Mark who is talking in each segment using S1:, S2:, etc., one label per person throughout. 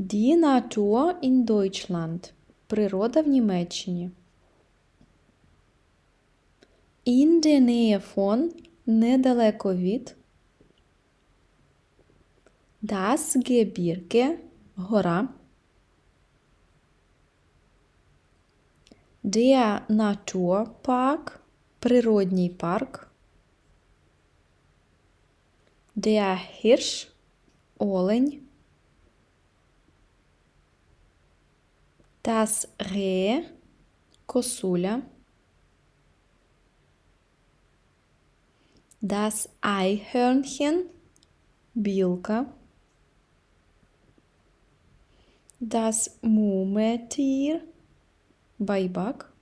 S1: Die Natur in Deutschland. Природа в Німеччині. In der Nähe von недалеко від. Das Gebirge гора. Der Naturpark природній парк. Der Hirsch олень. Das Reh косуля. Das Eichhörnchen білка. Das Murmeltier байбак.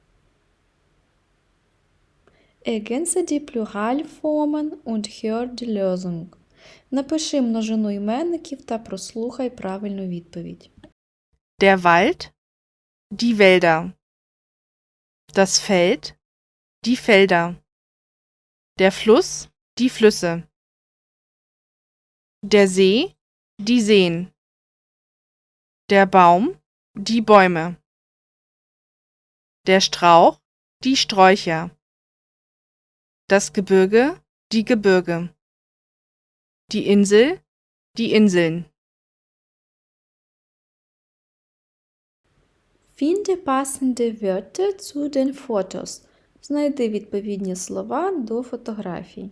S1: Ergänze die Pluralformen und hör die Lösung. Напиши множину іменників та прослухай правильну відповідь.
S2: Der Wald, die Wälder. Das Feld, die Felder. Der Fluss, die Flüsse. Der See, die Seen. Der Baum, die Bäume. Der Strauch, die Sträucher. Das Gebirge, die Gebirge. Die Insel, die Inseln.
S1: Finde passende Wörter zu den Fotos. Знайди відповідні слова до фотографій.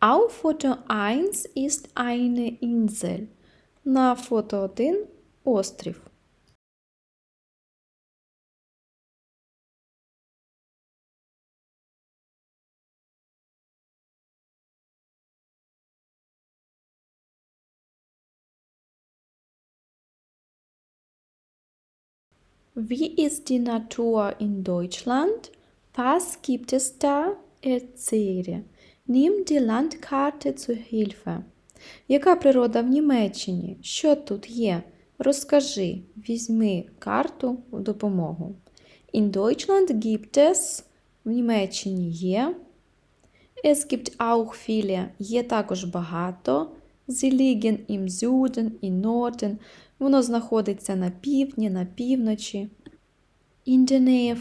S1: Auf Foto 1 ist eine Insel. На фото 1 острів. Wie ist die Natur in Deutschland? Was gibt es da? Erzähle. Nimm die Landkarte zur Hilfe. Яка природа в Німеччині? Що тут є? Розкажи, візьми карту в допомогу. In Deutschland gibt es в Німеччині є. Es gibt auch viele. Є також багато. Sie liegen im Süden, im Norden. Воно знаходиться на півдні, на півночі. In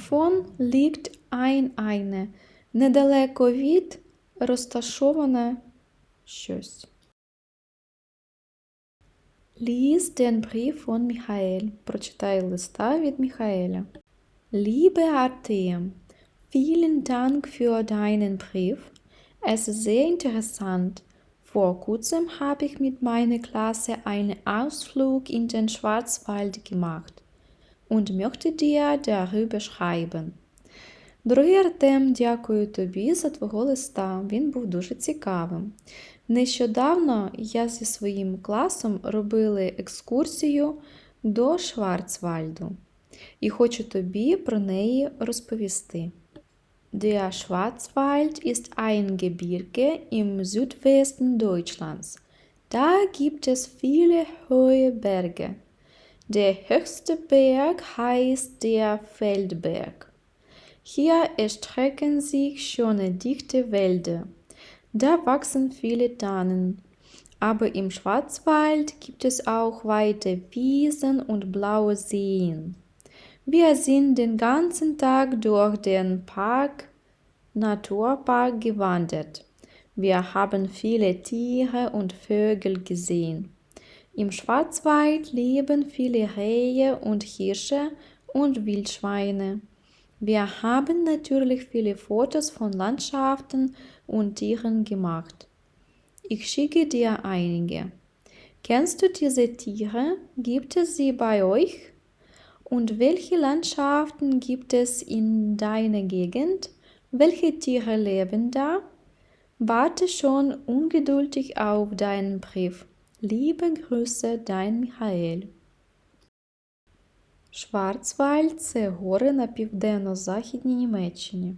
S1: von liegt ein eine. Недалеко від розташоване щось. Den Brief von Michael. Прочитай листа від Brief. Es ist sehr interessant. Vor kurzem habe ich mit meiner Klasse einen Ausflug in den Schwarzwald gemacht und möchte dir darüber schreiben. Дорогий Артем, дякую тобі за твого листа. Він був дуже цікавим. Нещодавно я зі своїм класом робили екскурсію до Шварцвальду і хочу тобі про неї розповісти. Der Schwarzwald ist ein Gebirge im Südwesten Deutschlands. Da gibt es viele hohe Berge. Der höchste Berg heißt der Feldberg. Hier erstrecken sich schöne dichte Wälder. Da wachsen viele Tannen. Aber im Schwarzwald gibt es auch weite Wiesen und blaue Seen. Wir sind den ganzen Tag durch den Park Naturpark gewandert. Wir haben viele Tiere und Vögel gesehen. Im Schwarzwald leben viele Rehe und Hirsche und Wildschweine. Wir haben natürlich viele Fotos von Landschaften und Tieren gemacht. Ich schicke dir einige. Kennst du diese Tiere? Gibt es sie bei euch? Und welche Landschaften gibt es in deiner Gegend? Welche Tiere leben da? Warte schon ungeduldig auf deinen Brief. Liebe Grüße, dein Michael. Шварцвальд це гори на південно-західній Німеччині.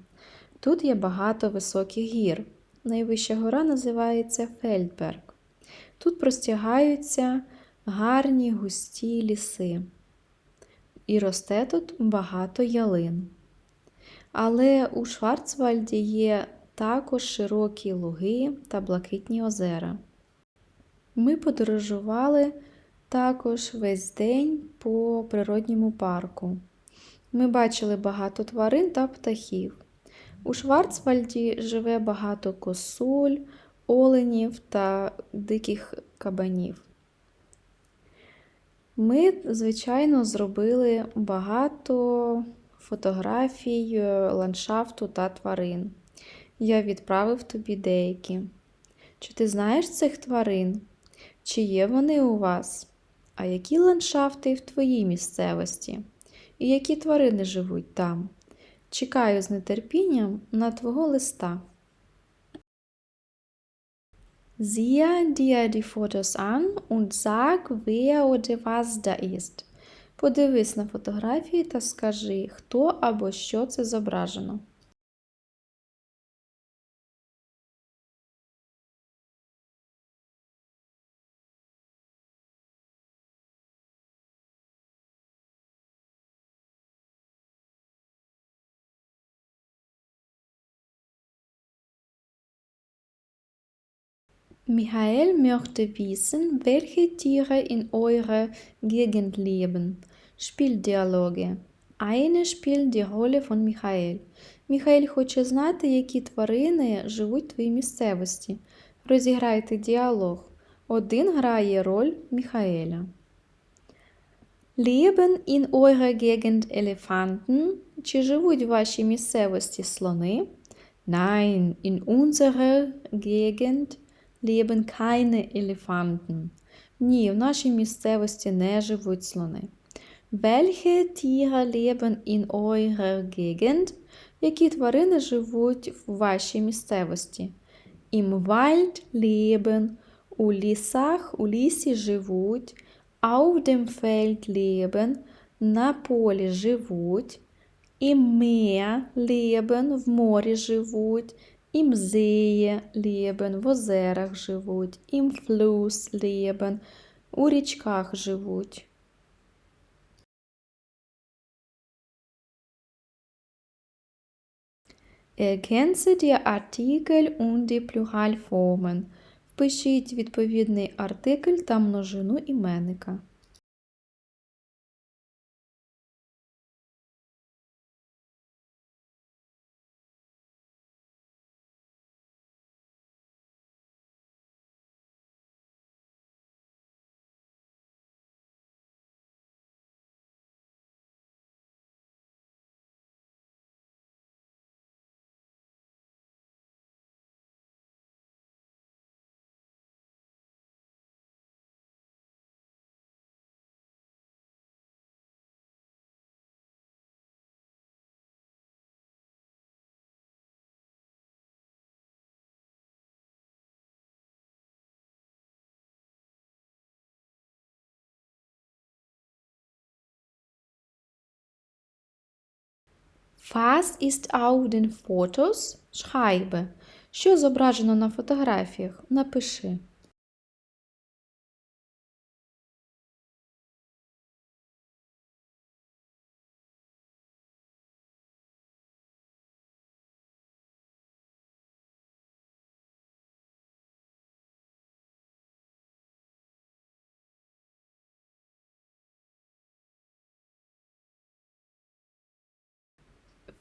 S1: Тут є багато високих гір. Найвища гора називається Фельдберг. Тут простягаються гарні густі ліси. І росте тут багато ялин. Але у Шварцвальді є також широкі луги та блакитні озера. Ми подорожували також весь день по природньому парку. Ми бачили багато тварин та птахів. У Шварцвальді живе багато косуль, оленів та диких кабанів. Ми, звичайно, зробили багато фотографій е, ландшафту та тварин. Я відправив тобі деякі. Чи ти знаєш цих тварин? Чи є вони у вас? А які ландшафти в твоїй місцевості? І які тварини живуть там? Чекаю з нетерпінням на твого листа. Siehe dir die Fotos an und sag, wer oder was da ist. Подивись на фотографії та скажи, хто або що це зображено. Michael möchte wissen, welche Tiere in eurer Gegend leben. Spieldialoge. Eine spielt die Rolle von Michael. Міхаель хоче знати, які тварини живуть в твоїй місцевості. Розіграйте діалог. Один грає роль Міхаеля. Leben in eurer Gegend Elefanten? Чи живуть в вашій місцевості слони? Nein, in unserer Gegend leben keine Elefanten. Ні, в нашій місцевості не живуть слони. Welche Tiere leben in eurer Gegend? Які тварини живуть в вашій місцевості? Im Wald leben. У лісах, у лісі живуть. Auf dem Feld leben. На полі живуть. Im Meer leben. В морі живуть. Im See leben. В озерах живуть. Im Fluss. У річках живуть. Ergänze die Artikel und die Pluralformen. Впишіть відповідний артикль та множину іменника. Was ist auf den Fotos? Schreibe. Що зображено на фотографіях? Напиши.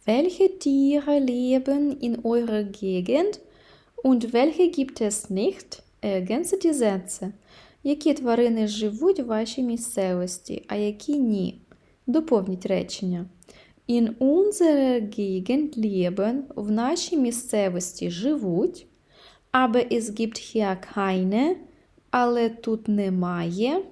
S1: Welche Tiere leben in eurer Gegend und welche gibt es nicht? Ergänze die Sätze. Які тварини живуть в вашій місцевості, а які ні? Доповніть речення. In unserer Gegend leben в нашій місцевості живуть, aber es gibt hier keine, але тут немає.